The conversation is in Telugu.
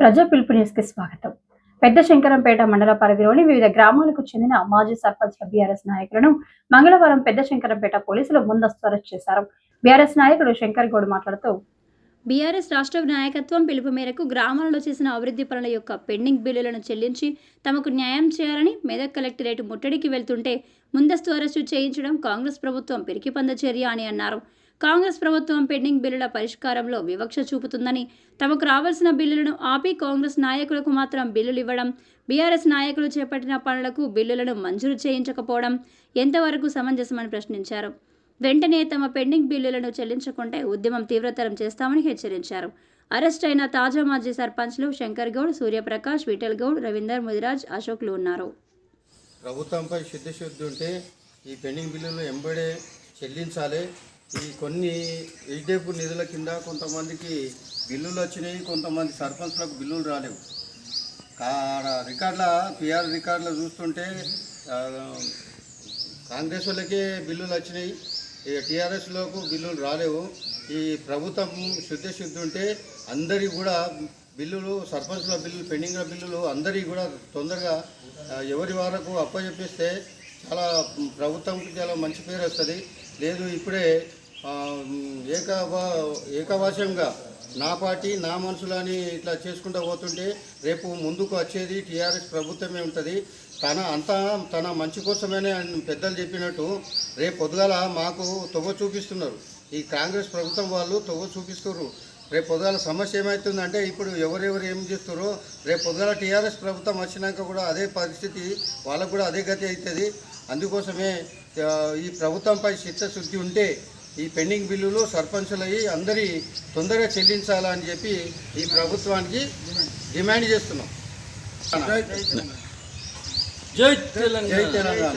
ప్రజా పిలుపు స్వాగతం. పెద్ద శంకరంపేట మండల పరిధిలోని వివిధ గ్రామాలకు చెందిన మాజీ సర్పంచ్ బీఆర్ఎస్ నాయకులను మంగళవారం పెద్ద శంకరంపేట పోలీసులు ముందస్తు అరెస్ట్ చేశారు. బీఆర్ఎస్ నాయకుడు శంకర్ గౌడ్ మాట్లాడుతూ బీఆర్ఎస్ రాష్ట్ర నాయకత్వం పిలుపు మేరకు గ్రామాలలో చేసిన అభివృద్ధి పనుల యొక్క పెండింగ్ బిల్లులను చెల్లించి తమకు న్యాయం చేయాలని మెదక్ కలెక్టరేట్ ముట్టడికి వెళ్తుంటే ముందస్తు అరెస్టు చేయించడం కాంగ్రెస్ ప్రభుత్వం పిరికిపంద చర్య అని అన్నారు. కాంగ్రెస్ ప్రభుత్వం పెండింగ్ బిల్లుల పరిష్కారంలో వివక్ష చూపుతుందని తమకు రావాల్సిన బిల్లులను ఆపి కాంగ్రెస్ నాయకులకు మాత్రం బిల్లులు ఇవ్వడం బీఆర్ఎస్ నాయకులు చేపట్టిన పనులకు బిల్లులను మంజూరు చేయించకపోవడం ఎంతవరకు సమంజసమని ప్రశ్నించారు. వెంటనే తమ పెండింగ్ బిల్లులను చెల్లించకుంటే ఉద్యమం తీవ్రతరం చేస్తామని హెచ్చరించారు. అరెస్ట్ అయిన తాజా మాజీ సర్పంచ్లు శంకర్ గౌడ్ సూర్యప్రకాష్ విఠల్ గౌడ్ రవీందర్ ముదిరాజ్ అశోక్లు ఉన్నారు. ప్రభుత్వంపై శుద్ధశుద్ధి ఉంటే ఈ పెండింగ్ బిల్లులు ఎంబడే చెల్లించాలి. ఈ కొన్ని వెజిటేబుల్ నిధుల కింద కొంతమందికి బిల్లులు వచ్చినాయి కొంతమంది సర్పంచ్లకు బిల్లులు రాలేవు. కాడ రికార్డుల పిఆర్ రికార్డులు చూస్తుంటే కాంగ్రెస్ వాళ్ళకే బిల్లులు వచ్చినాయి ఇక టీఆర్ఎస్లోకి బిల్లులు రాలేవు. ఈ ప్రభుత్వం శుద్ధి శుద్ధి ఉంటే అందరికి కూడా బిల్లులు సర్పంచ్ల బిల్లులు పెండింగ్ల బిల్లులు అందరికీ కూడా తొందరగా ఎవరి వరకు అప్పచెప్పిస్తే చాలా ప్రభుత్వంకి చాలా మంచి పేరు వస్తుంది. లేదు ఇప్పుడే ఆ, ఏకవా ఏకవాశంగా నా పార్టీ నా మనుషులని ఇట్లా చేసుకుంటూ పోతుంటే రేపు ముందుకు వచ్చేది టీఆర్ఎస్ ప్రభుత్వమే ఉంటుంది. తన అంతా తన మంచి కోసమేనే పెద్దలు చెప్పినట్టు రేపు పొద్దుగాల మాకు తొవ్వ చూపిస్తున్నారు. ఈ కాంగ్రెస్ ప్రభుత్వం వాళ్ళు తొవ్వ చూపిస్తున్నారు రేపు పొద్దుగాల సమస్య ఏమవుతుందంటే ఇప్పుడు ఎవరెవరు ఏం చేస్తారో రేపు పొద్దుగాల టీఆర్ఎస్ ప్రభుత్వం వచ్చినాక కూడా అదే పరిస్థితి వాళ్ళకు కూడా అదే గతి అవుతుంది. అందుకోసమే ఈ ప్రభుత్వంపై చిత్తశుద్ధి ఉంటే ఈ పెండింగ్ బిల్లులు సర్పంచులయ్యి అందరి తొందరగా చెల్లించాలని చెప్పి ఈ ప్రభుత్వానికి డిమాండ్ చేస్తున్నాం. జై తెలంగాణ. జై తెలంగాణ.